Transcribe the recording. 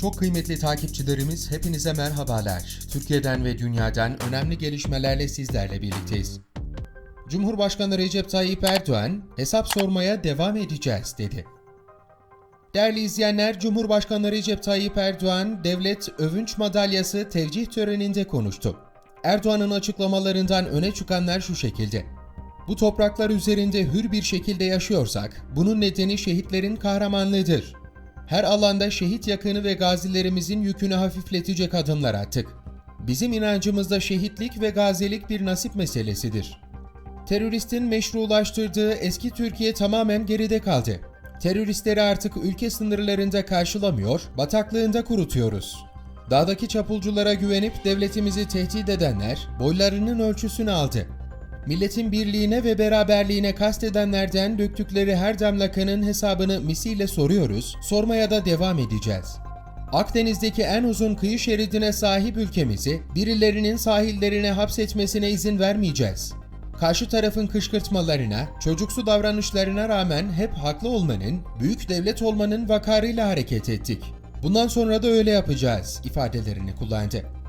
Çok kıymetli takipçilerimiz hepinize merhabalar. Türkiye'den ve dünyadan önemli gelişmelerle sizlerle birlikteyiz. Cumhurbaşkanı Recep Tayyip Erdoğan hesap sormaya devam edeceğiz dedi. Değerli izleyenler, Cumhurbaşkanı Recep Tayyip Erdoğan Devlet Övünç Madalyası tevcih töreninde konuştu. Erdoğan'ın açıklamalarından öne çıkanlar şu şekilde. Bu topraklar üzerinde hür bir şekilde yaşıyorsak, bunun nedeni şehitlerin kahramanlığıdır. Her alanda şehit yakını ve gazilerimizin yükünü hafifletecek adımlar attık. Bizim inancımızda şehitlik ve gazilik bir nasip meselesidir. Teröristin meşrulaştırdığı eski Türkiye tamamen geride kaldı. Teröristleri artık ülke sınırlarında karşılamıyor, bataklığında kurutuyoruz. Dağdaki çapulculara güvenip devletimizi tehdit edenler boylarının ölçüsünü aldı. Milletin birliğine ve beraberliğine kastedenlerden döktükleri her damla kanın hesabını misille soruyoruz, sormaya da devam edeceğiz. Akdeniz'deki en uzun kıyı şeridine sahip ülkemizi birilerinin sahillerine hapsetmesine izin vermeyeceğiz. Karşı tarafın kışkırtmalarına, çocuksu davranışlarına rağmen hep haklı olmanın, büyük devlet olmanın vakarıyla hareket ettik. Bundan sonra da öyle yapacağız ifadelerini kullandı.